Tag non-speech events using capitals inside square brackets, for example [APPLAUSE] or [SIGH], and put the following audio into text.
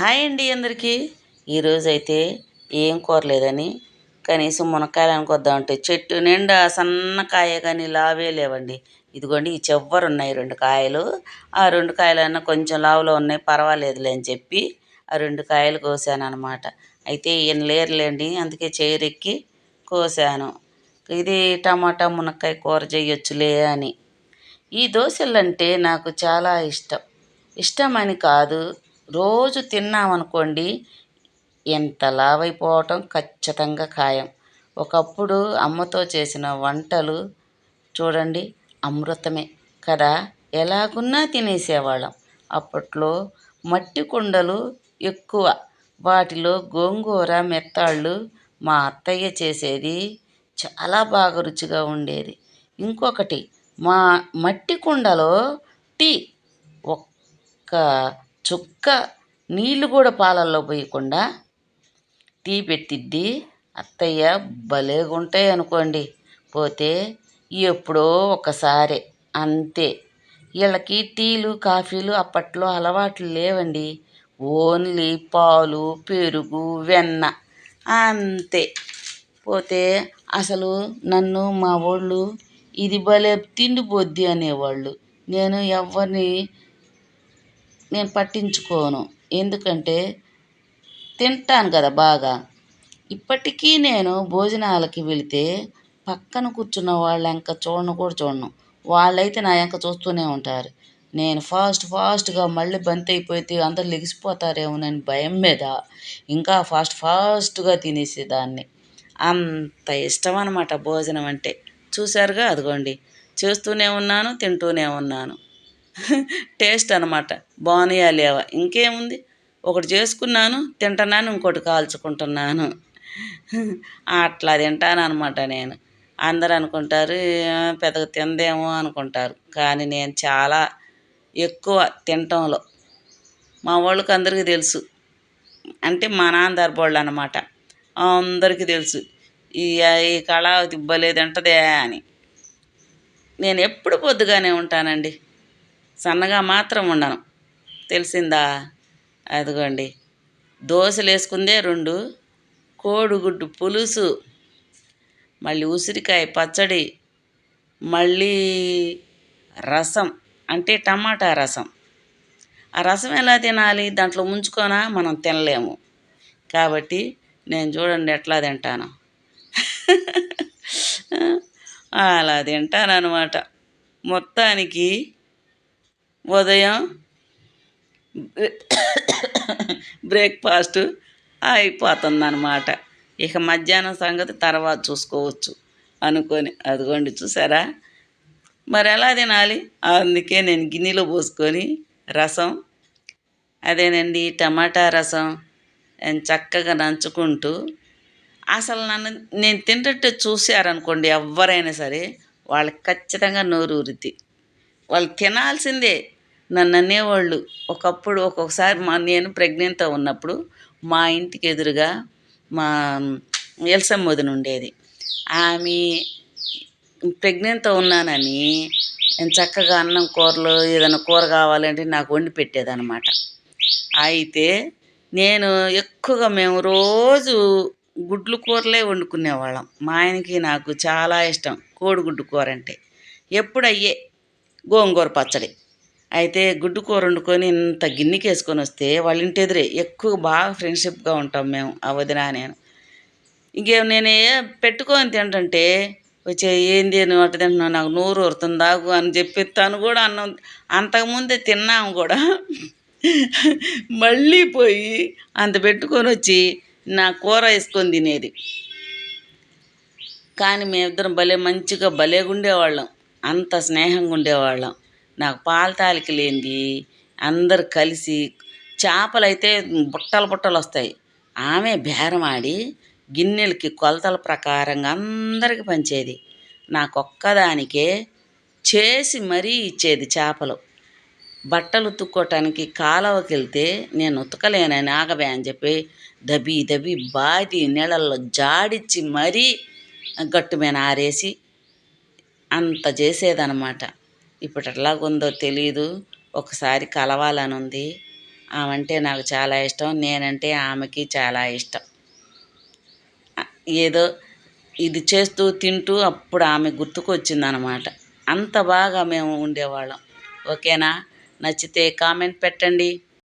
Hi అండి అందరికీ. ఈరోజైతే ఏం కూరలేదని కనీసం మునక్కాయలు అనుకొద్దామంటే చెట్టు నిండా సన్న కాయ కానీ లావే లేవండి. ఇదిగోండి ఈ చివరు ఉన్నాయి రెండు కాయలు. ఆ రెండు కాయలన్నా కొంచెం లావులో ఉన్నాయి పర్వాలేదులే అని చెప్పి ఆ రెండు కాయలు కోసాను అనమాట అయితే ఈయన లేరులేండి అందుకే చేరెక్కి కోసాను. ఇది టమాటా మునక్కాయ కూర చేయొచ్చులే అని. ఈ దోశలు అంటే నాకు చాలా ఇష్టం. ఇష్టమని కాదు రోజు తిన్నామనుకోండి ఎంత లావైపోవటం ఖచ్చితంగా ఖాయం. ఒకప్పుడు అమ్మతో చేసిన వంటలు చూడండి అమృతమే కదా? ఎలాగున్నా తినేసేవాళ్ళం. అప్పట్లో మట్టి కుండలు ఎక్కువ. వాటిలో గోంగూర మెత్తాళ్ళు మా అత్తయ్య చేసేది చాలా బాగా రుచిగా ఉండేది. ఇంకొకటి మా మట్టి కుండలో టీ ఒక్క చుక్క నీళ్ళు కూడా పాలల్లో పోయకుండా టీ పెట్టిద్ది. అత్తయ్య భలేగుంటాయి అనుకోండి. పోతే ఎప్పుడో ఒకసారి అంతే. వీళ్ళకి టీలు కాఫీలు అప్పట్లో అలవాట్లు లేవండి. ఓన్లీ పాలు పెరుగు వెన్న అంతే. పోతే అసలు నన్ను మా వాళ్ళు ఇది భలే తిండిపోద్ది అనేవాళ్ళు. నేను ఎవరిని నేను పట్టించుకోను. ఎందుకంటే తింటాను కదా బాగా. ఇప్పటికీ నేను భోజనాలకి వెళితే పక్కన కూర్చున్న వాళ్ళ వెంక చూడను కూడా చూడను. వాళ్ళైతే నా వెంక చూస్తూనే ఉంటారు. నేను ఫాస్ట్ ఫాస్ట్గా మళ్ళీ బంతి అయిపోతే అందరు లెగిసిపోతారేమోనని భయం మీద ఇంకా ఫాస్ట్ ఫాస్ట్గా తినేసేదాన్ని. అంత ఇష్టం అనమాట భోజనం అంటే. చూశారుగా? అదిగోండి. చేస్తూనే ఉన్నాను తింటూనే ఉన్నాను. టేస్ట్ అనమాట బాగున్నాయా లేవా? ఇంకేముంది? ఒకటి చేసుకున్నాను తింటున్నాను ఇంకోటి కాల్చుకుంటున్నాను. అట్లా తింటాను అనమాట నేను. అందరు అనుకుంటారు పెద్దగా తిందేమో అనుకుంటారు. కానీ నేను చాలా ఎక్కువ తినటంలో మా వాళ్ళకి అందరికీ తెలుసు. అంటే మా నాన్న దర్బోళ్ళు అనమాట అందరికీ తెలుసు. ఈ ఈ కళ తిబ్బలేదు అంటదే అని. నేను ఎప్పుడు పొద్దుగానే ఉంటానండి. సన్నగా మాత్రం ఉండను. తెలిసిందా? అదిగోండి. దోశలు వేసుకుందే రెండు కోడిగుడ్డు పులుసు మళ్ళీ ఉసిరికాయ పచ్చడి మళ్ళీ రసం అంటే టమాటా రసం. ఆ రసం ఎలా తినాలి? దాంట్లో ముంచుకోనా? మనం తినలేము. కాబట్టి నేను చూడండి ఎట్లా తింటాను. [LAUGHS] అలా తింటాను అనమాట మొత్తానికి ఉదయం బ్రేక్ఫాస్ట్ అయిపోతుందన్నమాట. ఇక మధ్యాహ్నం సంగతి తర్వాత చూసుకోవచ్చు అనుకొని. అదిగోండి చూసారా? మరి ఎలా తినాలి? అందుకే నేను గిన్నెలో పోసుకొని రసం అదేనండి టమాటా రసం చక్కగా నంచుకుంటూ అసలు నన్ను నేను తింటే చూశారనుకోండి ఎవరైనా సరే వాళ్ళకి ఖచ్చితంగా నోరు ఊరిద్ది వాళ్ళు తినాల్సిందే. నన్ను అనేవాళ్ళు ఒకప్పుడు ఒక్కొక్కసారి మా నేను ప్రెగ్నెంట్తో ఉన్నప్పుడు మా ఇంటికి ఎదురుగా మా ఎల్సమ్మ వదిన ఉండేది. ఆమె ప్రెగ్నెంట్తో ఉన్నానని నేను చక్కగా అన్నం కూరలు ఏదైనా కూర కావాలంటే నాకు వండి పెట్టేదనమాట అయితే నేను ఎక్కువగా మేము రోజు గుడ్లు కూరలే వండుకునేవాళ్ళం. మా ఆయనకి నాకు చాలా ఇష్టం కోడిగుడ్డు కూర అంటే. ఎప్పుడు అయ్యే గోంగూర పచ్చడి. అయితే గుడ్డు కూర వండుకొని ఇంత గిన్నెకి వేసుకొని వస్తే వాళ్ళ ఇంటి ఎదురే ఎక్కువ బాగా ఫ్రెండ్షిప్గా ఉంటాం మేము ఆ వదిన నేను. ఇంకేం నేను పెట్టుకొని తింటుంటే వచ్చే ఏంది నువ్వు అట్ట తింటున్నావు? నాకు నోరు వరుతుంది దాగు అని చెప్పి తను కూడా అన్నం అంతకుముందే తిన్నాము కూడా. మళ్ళీ పోయి అంత పెట్టుకొని వచ్చి నా కూర వేసుకొని తినేది. కానీ మేమిద్దరం భలే మంచిగా భలేగా ఉండేవాళ్ళం అంత స్నేహంగా ఉండేవాళ్ళం నాకు పాల తాలిక లేనిది అందరు కలిసి చేపలు అయితే బుట్టలు బుట్టలు వస్తాయి. ఆమె బేరం ఆడి గిన్నెలకి కొలతల ప్రకారంగా అందరికి పంచేది. నాకొక్కదానికే చేసి మరీ ఇచ్చేది చేపలు. బట్టలు ఉతుక్కోటానికి కాలువకి వెళ్తే నేను ఉతకలేనని ఆగబే అని చెప్పి దబి దబి బాది నీళ్ళల్లో జాడిచ్చి మరీ గట్టు మీద ఆరేసి అంత చేసేదనమాట. ఇప్పుడు ఎట్లాగుందో తెలీదు. ఒకసారి కలవాలని ఉంది ఆమె అంటే నాకు చాలా ఇష్టం. నేనంటే ఆమెకి చాలా ఇష్టం. ఏదో ఇది చేస్తూ తింటూ అప్పుడు ఆమె గుర్తుకొచ్చిందనమాట. అంత బాగా మేము ఉండేవాళ్ళం. ఓకేనా? నచ్చితే కామెంట్ పెట్టండి.